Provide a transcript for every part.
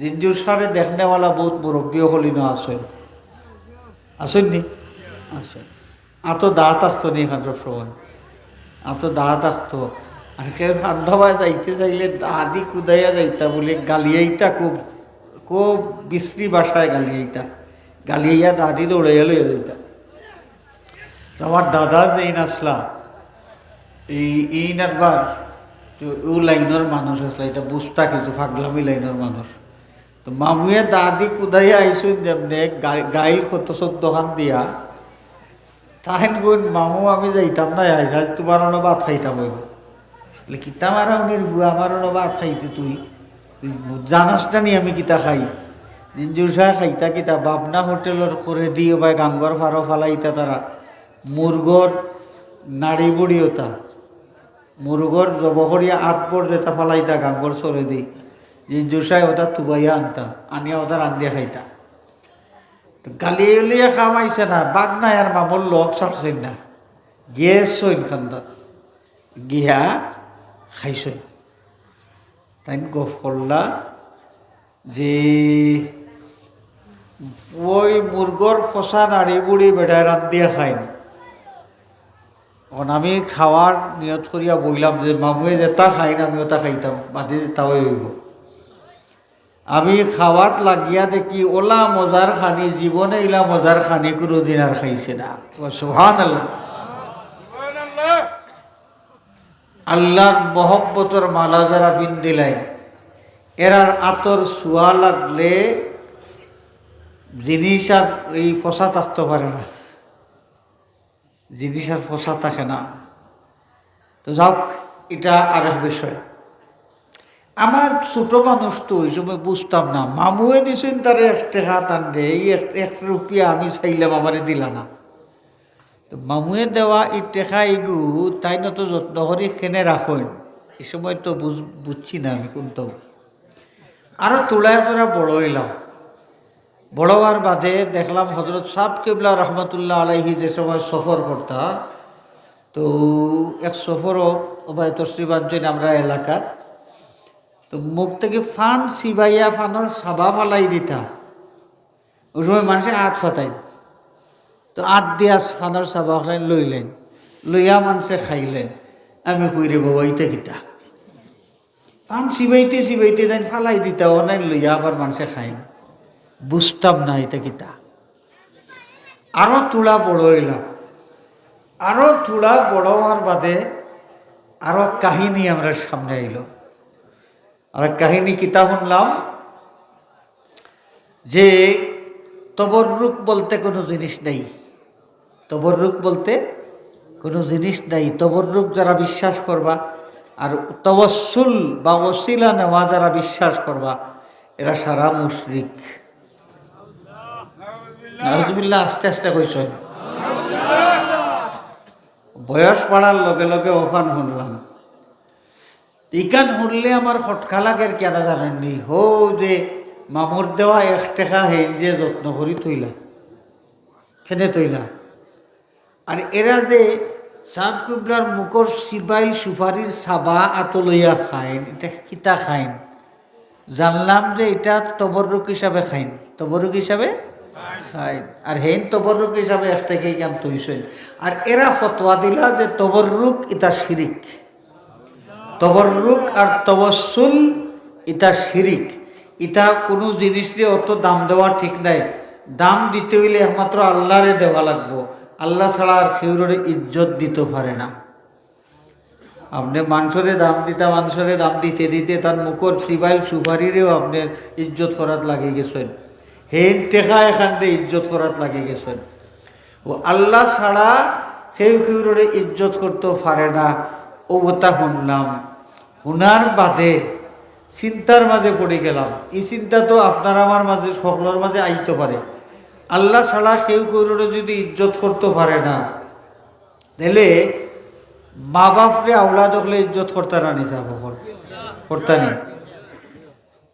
জিঞ্জুর সারে দেখনেওয়ালা বহুত মুরব্বী হলিনো আসেন নি আসেন আত দাঁত আসতো নি এখান সব সময় আত দাঁত আসতো আর কেউ খান্দাবায় যাইতে চাইলে আদি কুদাইয়া যাইতা বলে গালিয়াইতা খুব খুব বিশ্রী বাসায় গালিয়াইতা। গালিয়াইয়া দাদি দৌড়াইয়া লইয়া যাইতা। আমার দাদা যেই নাচলা, এই এই নাচবার তো ও লাইনের মানুষ আসলা এটা বুঝতা কিছু ফাগলামি লাইনের মানুষ। তো মামুয়ে দাদি কুদাইয়া আইসুন যেমনে গাইল কত সব দোকান দিয়া। তাহেন গুণ মামু, আমি যাইতাম না আজ তোমার অন্য খাইতাম হইব বলে কিতা মারা উনির বুয়া আমার অন্য ভাত খাইতে তুই। জানাস না নি আমি কিতা খাই? নিঞ্জুর সাহ খাইতা কিতা, বাবনা হোটেলের করে দিয়ে বা গাঙ্গর ফারো ফালাইতা তারা মুরগর নাড়ি বুড়ি ওতা মুরগর জবহরিয়া আত পর যেটা ফালাইতা গাঙ্গর সরে দিই সাহ ওটা তুবাইয়া আনতা, আনিয়া ওটা রান্দিয়া খাইতা। গালি উলিয়া খামাইছে না, বাঘ নাই আর মামুর লোক ছাড়ছেন না। গিয়ে সইন কান্দা, গিয়া খাইছেন। তাই গফ করলা যে ওই মুরগর ফসা নাড়ি বুড়ি বেড়ায় রান্দিয়া খাইন এখন আমি খাওয়ার নিয়ত করিয়া বইলাম যে মামুয়ে যেটা খাইন আমি ওটা খাইতাম, বাদি যেটাও হইব আমি খাওয়াত লাগিয়া দেখি ওলা মজার খানি জীবনে ইলা মজার খানি কোনো দিন আর খাইছে না। সুহান আল্লাহ আল্লাহর মহব্বতর মালা যারা দিলেন এরার আতর সুয়া লাগলে জিনিস আর এই ফসা থাকতে পারে না। জিনিস আর ফসা থাকে না। তো যাও এটা আর এক বিষয়। আমার ছোট মানুষ তো, ওই সময় বুঝতাম না। মামুয়ে দিছেন তার এক টাকা দে এই এক- রুপিয়া আমি চাইলাম, আমারে দিলা না। মামুয়ে দেওয়া এই টেকা এগু তাই না তো যত্ন করে কেনে রাখেন। এই সময় তো বুঝ বুঝছি না আমি কোনটা। আরও তোলায় তোরা বড় হইলাম। বড় হওয়ার বাদে দেখলাম হজরত সাহ কেবলা রহমতুল্লাহ আলাইহি যে সময় সফর করতা, তো এক সফরও ওবায় তশ্রীবাঞ্চন আমরা এলাকার তো মুখ থেকে ফান সিবাইয়া ফানোর সাবা ফালাই দিতা। ওই সময় মানুষে আত ফাতাই তো আত দিয়া ফানোর সাবা ফালাই লইলেন। লইয়া মানুষে খাইলেন। আমি কইরে বাবা ইটা কিতা? পান সিবাইতে সিবাইতে দেন ফালাই দিতা অনেক লইয়া আবার মানুষে খাই। বুঝতাম না এটা কিতা। আরও তুলা বড় হইলাম। আরও তুলা বড় হওয়ার বাদে আরও কাহিনী আমরা সামনে আইলো আর কাহিনী কিতা শুনলাম যে তবররুক বলতে কোনো জিনিস নেই। তবররুক বলতে কোনো জিনিস নেই। তবররুক যারা বিশ্বাস করবা আর তবসুল বা ওসিলা নেওয়া যারা বিশ্বাস করবা, এরা সারা মুশরিক। নাহজুবিল্লাহ আস্তে আস্তে কইছেন বয়স বাড়ার লগে লগে ওখান শুনলাম। ইকান শুনলে আমার খটকা লাগের কেন জানেননি হো যে মামুর দেওয়া এক টেকা হেন যে যত্ন করি তৈলা, খেনে তৈলা। আর এরা যে সাব কুবলার মুখর সিবাইল সুপারির সাবা আতলইয়া খাইন, এটা কিতা খাইন? জানলাম যে এটা তবরুক হিসাবে খাইন। তবরুক হিসাবে খাইন। আর হেন তবরুক হিসাবে একটাকে কেন তৈছেন। আর এরা ফতোয়া দিলা যে তবরুক এটা শিরিক তবরুক আর তবসুল, এটা শিরিক। এটা কোনো জিনিস দিয়ে অত দাম দেওয়া ঠিক নাই। দাম দিতে হইলে একমাত্র আল্লাহরে দেওয়া লাগবো। আল্লাহ ছাড়া আর কেউরে ইজ্জত দিতে পারে না। আপনি মানুষরে দাম দিতা, মানুষরে দাম দিতে দিতে তার মুখর সিবাইল সুপারিরেও আপনি ইজ্জত করাত লাগে গেছেন। হেন টেকা এখানে ইজ্জত করাত লাগে গেছেন। ও আল্লাহ ছাড়া কেউ কেউরে ইজ্জত করতে পারে না। ও তা শুনলাম। শোনার বাদে চিন্তার মাঝে পড়ে গেলাম। এই চিন্তা তো আপনার আমার মাঝে, সকলের মাঝে আইতে পারে। আল্লাহ ছাড়া কেউ কেউরে যদি ইজ্জত করতে পারে না, তাহলে মা বাপরে আওলাদ হলে ইজ্জত করতে না নিসা করতে নি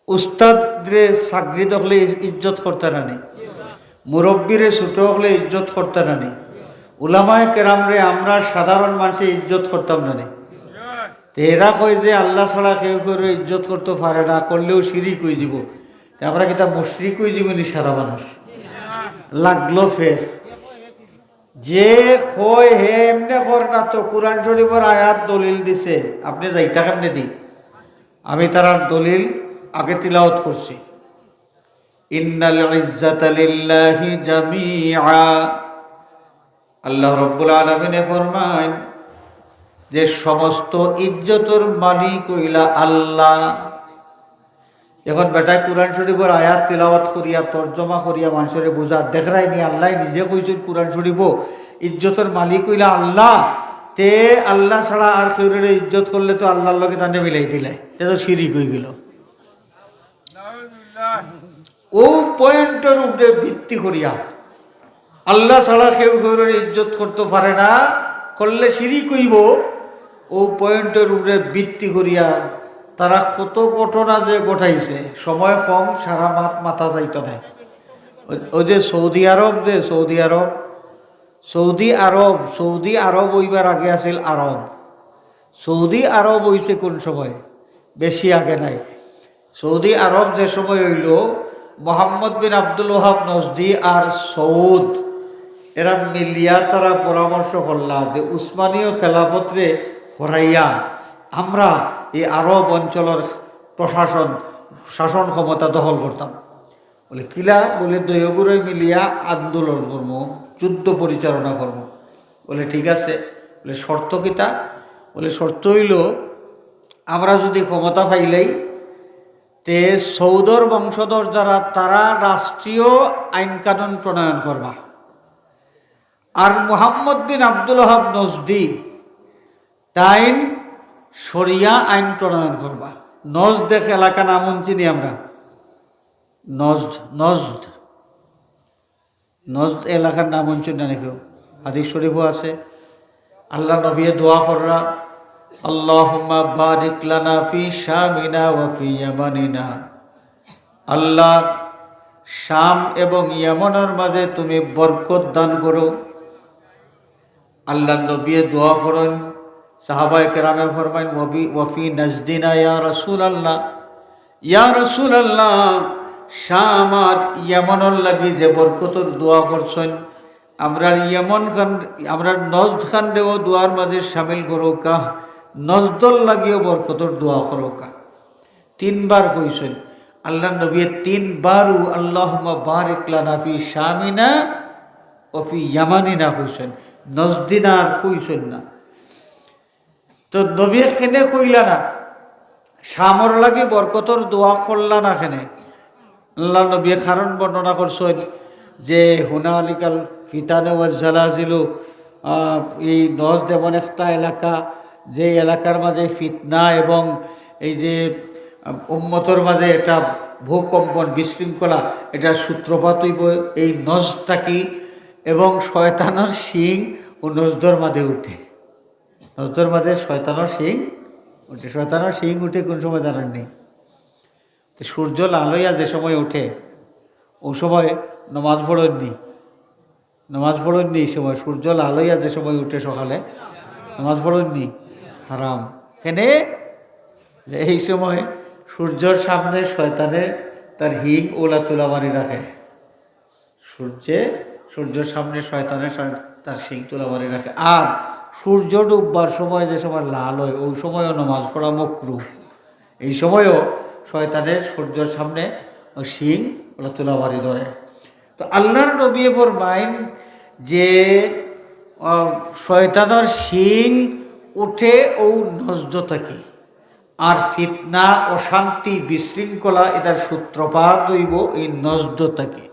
উস্তাদরে চাকরি হলে ইজ্জত করতে না নি মুরব্বীরে ছোট হলে ইজ্জত করতে না নি উলামায় কেরামরে আমরা সাধারণ মানুষে ইজ্জত করতাম না নি তো এরা কয় যে আল্লাহ ছাড়া কেউ কেউ ইজ্জত করতে পারে না, করলেও সিঁড়ি কই দিব তা আমরা কিতা মুশরিক হয়ে জীবনী সারা মানুষ? লাগল ফেস যে কয় হে এমনি কর না তো কোরআন শরীফের আয়াত দলিল দিছে। আপনি যাইটা কেমনে দি আমি তার দলিল আগে তিলাওয়াত করছি। ইন্নাল ইজ্জাতা লিল্লাহি জামিআ। আল্লাহ রব্বুল আলমিনে ফরমান যে সমস্ত ইজ্জতর মালিক হইলা আল্লাহ। এখন বেটায় কোরআন শরীফের আয়াত তিলাওয়াত করিয়া, তর্জমা করিয়া মানুষের বোঝার দেখরাই নি আল্লাহ নিজে কইছেন কোরআন শরীফ ইজ্জতের মালিক হইলা আল্লাহ, তে আল্লাহ ছাড়া আর কেউরের ইজ্জত করলে তো আল্লাহর লগে তানে মিলাই দিলে। তে তো শিরিক হয়ে গেল। ও পয়েন্টের উপরে ভিত্তি করিয়া, আল্লাহ ছাড়া কেউ কেউরের ইজ্জত করতে পারে না, করলে সিঁড়ি কইব ও পয়েন্টের উপরে ভিত্তি করিয়া তারা কত ঘটনা যে ঘটাইছে, সময় কম, সারা মাত মাথা যাইত নাই। ও- ওই যে সৌদি আরব যে, Saudi Arab Saudi Arab Saudi Arab হইবার আগে আছিল আরব। সৌদি আরব হইছে কোন সময়? বেশি আগে নাই। সৌদি আরব যে সময় হইল, মোহাম্মদ বিন আব্দুল ওহাব নজদি আর সৌদ, এরা মিলিয়া তারা পরামর্শ করলা যে উসমানীয় খেলাফতরে হরাইয়া আমরা এই আরব অঞ্চলের প্রশাসন শাসন ক্ষমতা দখল করতাম। বলে, কিলা? বলে দৈগুড়ে মিলিয়া আন্দোলন কর্ম যুদ্ধ পরিচালনা কর্ম বলে, ঠিক আছে। বলে, শর্ত কিতা? বলে, শর্ত হইল, আমরা যদি ক্ষমতা পাইলেই, তে সৌদর বংশধর যারা, তারা রাষ্ট্রীয় আইন কানুন প্রণয়ন করবা। আর মোহাম্মদ বিন আব্দুল হাব নজদি তাইন সরিয়া আইন প্রণয়ন করবা। নজ দেখ এলাকা নাম চিনি আমরা। নজ নজ নজ এলাকার নাম চিনি না কেউ হাদিস শরীফও আছে। আল্লাহ নবী দোয়া কররা, আল্লাহুম্মা বারিক লানা ফি শামিনা ওয়া ফি ইয়ামানিনা। আল্লাহ, শাম এবং ইয়ামনের মাঝে তুমি বরকত দান করো। আল্লাহ নবী দোয়া করেন সাহাবায়ে কেরামে ফরমাইন মবি ওয়াফি নাজদিনা ইয়া রাসূল আল্লাহ ইয়া রাসূল আল্লাহ শাম আর লাগি যে বরকতর দোয়া করছেন, আমরা ইয়ামন খান, আমরা নজদ খান দেও দোয়ার মাঝে সামিল করো কা নজদল লাগিও বরকতর দোয়া করো কা তিনবার কইছেন আল্লাহ নবী তিনবারও আল্লাহ বারিক লানা ফি শামিনা অফি ইয়ামানিনা কইছেন নজদিনার কইছেন না। তো নবী খেনে কইলা না সামর লাগে বরকতর দোয়া করলা না খেনে আল্লাহ নবী কারণ বর্ণনা করছেন যে, হুনালিকাল ফিতানে ওয়াজালাজিলু এই নজ দেবন একটা এলাকা, যে এলাকার মাঝে ফিতনা এবং এই যে, উম্মতর মাঝে এটা ভূকম্পন বিশৃঙ্খলা, এটা সূত্রপাত হইব এই নজটা কি? এবং শয়তানোর শিং ও নজদর মাঝে উঠে। নজদর মাঝে শয়তানোর শিং উঠে। শয়তানোর শিং উঠে কোন সময় জানেননি? তো সূর্য লাল হইয়া যে সময় উঠে, ও সময় নমাজ পড়েননি। নমাজ পড়েননি এই সময়। সূর্য লাল হইয়া যে সময় উঠে সকালে, নমাজ পড়েননি? হারাম। কেনে? এই সময় সূর্যর সামনে শয়তানে তার হিং ওলা তোলা মারি রাখে। সূর্যে সূর্যের সামনে শয়তানের তার শিং তোলা মারি রাখে। আর সূর্য ডুববার সময় যে সময় লাল হয়, ওই সময়ও নমাজ পড়া মকরু। এই সময়ও শয়তানের সূর্যের সামনে ওই শিং ওরা তোলা মারি ধরে। তো আল্লাহর নবী ফরমাইন যে শয়তানের শিং উঠে ও নজদ থাকে, আর ফিতনা অশান্তি বিশৃঙ্খলা এটার সূত্রপাত হইব, এই নজদ থাকে।